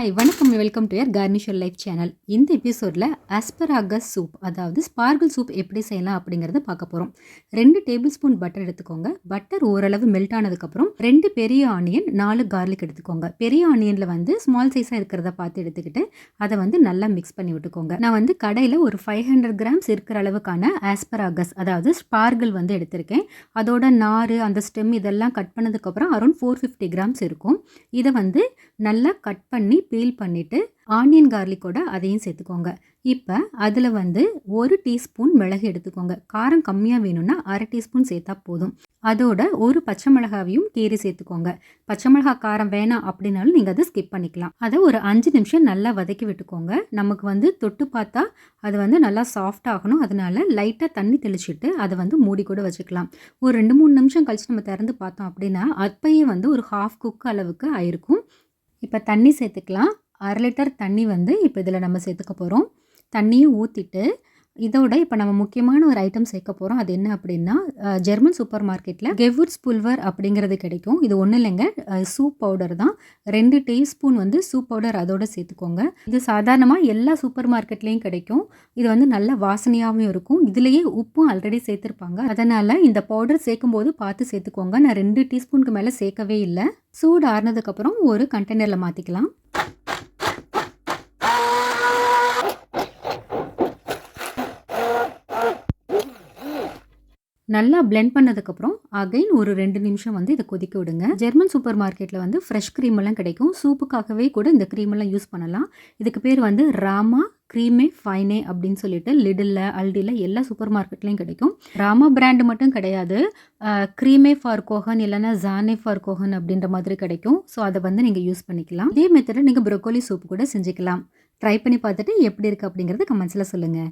Hi வணக்கம் welcome to your garnisher life channel இந்த எபிசோடில் ஆஸ்பராகஸ் சூப் அதாவது ஸ்பார்கிள் சூப் எப்படி செய்யலாம் அப்படிங்கிறத பார்க்க போகிறோம் ரெண்டு டேபிள் ஸ்பூன் பட்டர் எடுத்துக்கோங்க. பட்டர் ஓரளவு மெல்ட் ஆனதுக்கப்புறம் ரெண்டு பெரிய ஆனியன் நாலு கார்லிக் எடுத்துக்கோங்க. பெரிய ஆனியனில் வந்து ஸ்மால் சைஸாக இருக்கிறத பார்த்து எடுத்துக்கிட்டு அதை வந்து நல்லா மிக்ஸ் பண்ணி விட்டுக்கோங்க. நான் வந்து கடையில் ஒரு ஃபைவ் ஹண்ட்ரட் கிராம்ஸ் இருக்கிற அளவுக்கான ஆஸ்பராகஸ் அதாவது ஸ்பார்கிள் வந்து எடுத்திருக்கேன். அதோட நார் அந்த ஸ்டெம் இதெல்லாம் கட் பண்ணதுக்கப்புறம் அரௌண்ட் ஃபோர் ஃபிஃப்டி கிராம்ஸ் இருக்கும். இதை வந்து நல்லா கட் பண்ணி பீல் பண்ணிவிட்டு ஆனியன் கார்லிக்கோட அதையும் சேர்த்துக்கோங்க. இப்போ அதில் வந்து ஒரு டீஸ்பூன் மிளகு எடுத்துக்கோங்க. காரம் கம்மியாக வேணும்னா அரை டீஸ்பூன் சேர்த்தா போதும். அதோட ஒரு பச்சை மிளகாவையும் கீறி சேர்த்துக்கோங்க. பச்சை மிளகா காரம் வேணாம் அப்படின்னாலும் நீங்கள் அதை ஸ்கிப் பண்ணிக்கலாம். அதை ஒரு அஞ்சு நிமிஷம் நல்லா வதக்கி விட்டுக்கோங்க. நமக்கு வந்து தொட்டு பார்த்தா அது வந்து நல்லா சாஃப்ட் ஆகணும். அதனால லைட்டாக தண்ணி தெளிச்சுட்டு அதை வந்து மூடி கூட வச்சுக்கலாம். ஒரு ரெண்டு மூணு நிமிஷம் கழிச்சு நம்ம திறந்து பார்த்தோம் அப்படின்னா அப்பயே வந்து ஒரு ஹாஃப் குக் அளவுக்கு ஆயிருக்கும். இப்போ தண்ணி சேர்த்துக்கலாம். அரை லிட்டர் தண்ணி வந்து இப்போ இதில் நம்ம சேர்த்துக்க போகிறோம் தண்ணியும் ஊற்றிட்டு இதோட இப்போ நம்ம முக்கியமான ஒரு ஐட்டம் சேர்க்க போகிறோம் அது என்ன அப்படின்னா ஜெர்மன் சூப்பர் மார்க்கெட்டில் கெவுட்ஸ் புல்வர் அப்படிங்கிறது கிடைக்கும். இது ஒன்றும் இல்லைங்க. சூப் பவுடர் தான். ரெண்டு டீஸ்பூன் வந்து சூப் பவுடர் அதோட சேர்த்துக்கோங்க. இது சாதாரணமாக எல்லா சூப்பர் மார்க்கெட்லேயும் கிடைக்கும். இது வந்து நல்ல வாசனையாகவும் இருக்கும். இதுலேயே உப்பும் ஆல்ரெடி சேர்த்துருப்பாங்க. அதனால் இந்த பவுடர் சேர்க்கும்போது பார்த்து சேர்த்துக்கோங்க. நான் ரெண்டு டீஸ்பூனுக்கு மேலே சேர்க்கவே இல்லை. சூடு ஆறுனதுக்கப்புறம் ஒரு கண்டெய்னரில் மாற்றிக்கலாம் நல்லா பிளெண்ட் பண்ணதுக்கப்புறம் அகைன் ஒரு ரெண்டு நிமிஷம் வந்து இதை கொதிக்க விடுங்க. ஜெர்மன் சூப்பர் மார்க்கெட்டில் வந்து ஃப்ரெஷ் க்ரீம் எல்லாம் கிடைக்கும். சூப்புக்காகவே கூட இந்த க்ரீம் எல்லாம் யூஸ் பண்ணலாம். இதுக்கு பேர் வந்து ராமா க்ரீமே ஃபைனே அப்படின்னு சொல்லிட்டு லிடில் அல்டியில் எல்லா சூப்பர் மார்க்கெட்லேயும் கிடைக்கும். ராமா பிராண்டு மட்டும் கிடையாது. க்ரீமே ஃபார் கோஹன் இல்லைன்னா ஜானே ஃபார் கோஹன் அப்படின்ற மாதிரி கிடைக்கும். ஸோ அதை வந்து நீங்கள் யூஸ் பண்ணிக்கலாம். இதே மெத்தடை நீங்கள் ப்ரொக்கோலி சூப் கூட செஞ்சுக்கலாம். ட்ரை பண்ணி பார்த்துட்டு எப்படி இருக்குது அப்படிங்கிறது கமெண்ட்ஸில் சொல்லுங்கள்